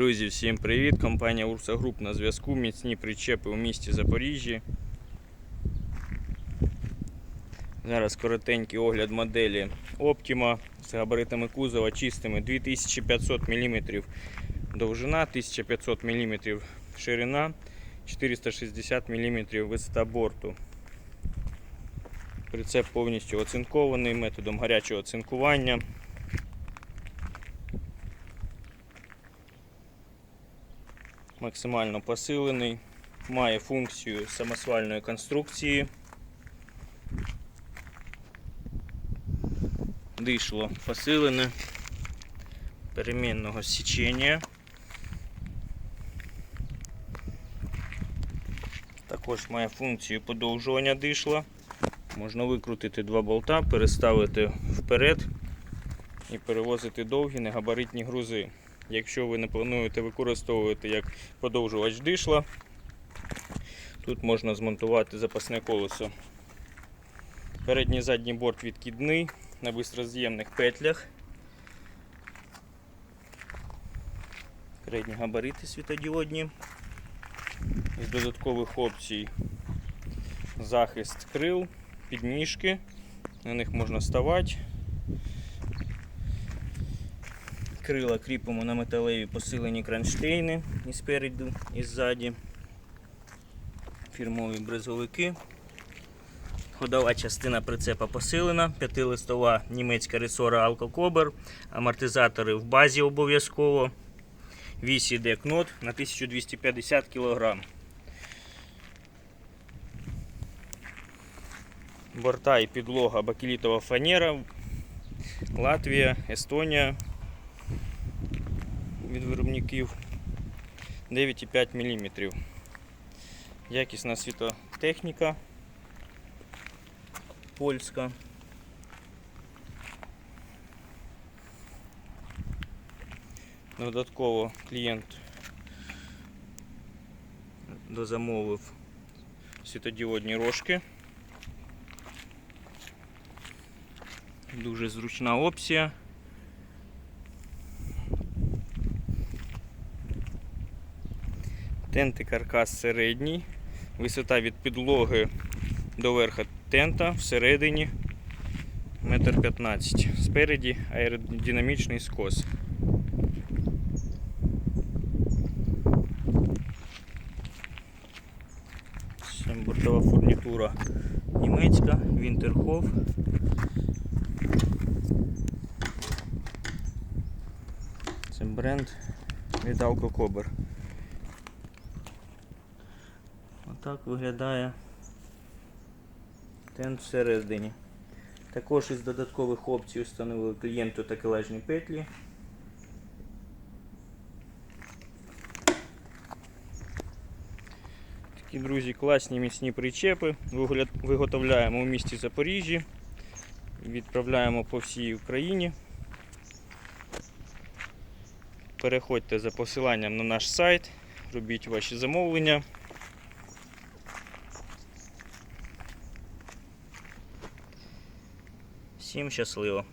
Друзі, всім привіт! Компанія Урса Груп на зв'язку. Міцні причепи у місті Запоріжжі. Зараз коротенький огляд моделі Optima з габаритами кузова чистими 2500 мм довжина, 1500 мм ширина, 460 мм висота борту. Прицеп повністю оцинкований методом гарячого цинкування. Максимально посилений, має функцію самосвальної конструкції. Дишло посилене, перемінного січення. Також має функцію подовжування дишла. Можна викрутити два болта, переставити вперед і перевозити довгі негабаритні грузи. Якщо ви не плануєте використовувати як подовжувач дишла, тут можна змонтувати запасне колесо. Передній задній борт відкидний на бистроз'ємних петлях. Передні габарити світодіодні. З додаткових опцій захист крил, підніжки, на них можна ставати. Крила кріпимо на металеві посилені кронштейни і спереду, і ззаді. Фірмові бризовики. Ходова частина прицепа посилена, п'ятилистова німецька ресора Алкокобер, амортизатори в базі обов'язково. Вісь іде кнот на 1250 кг. Борта і підлога бакелітова фанера, Латвія, Естонія від виробників 9,5 мм. Якісна світотехніка польська. Додатково клієнт дозамовив світодіодні рожки. Дуже зручна опція. Тент і каркас середній, висота від підлоги до верха тента всередині 1,15 м. Спереді аеродинамічний скос. Бортова фурнітура німецька, Вінтерхоф. Це бренд від Alcocobber. Отак виглядає тент всередині. Також із додаткових опцій встановили клієнту такелажні петлі. Такі, друзі, класні міцні причепи. Виготовляємо у місті Запоріжжі. Відправляємо по всій Україні. Переходьте за посиланням на наш сайт, робіть ваші замовлення. Всім щасливо!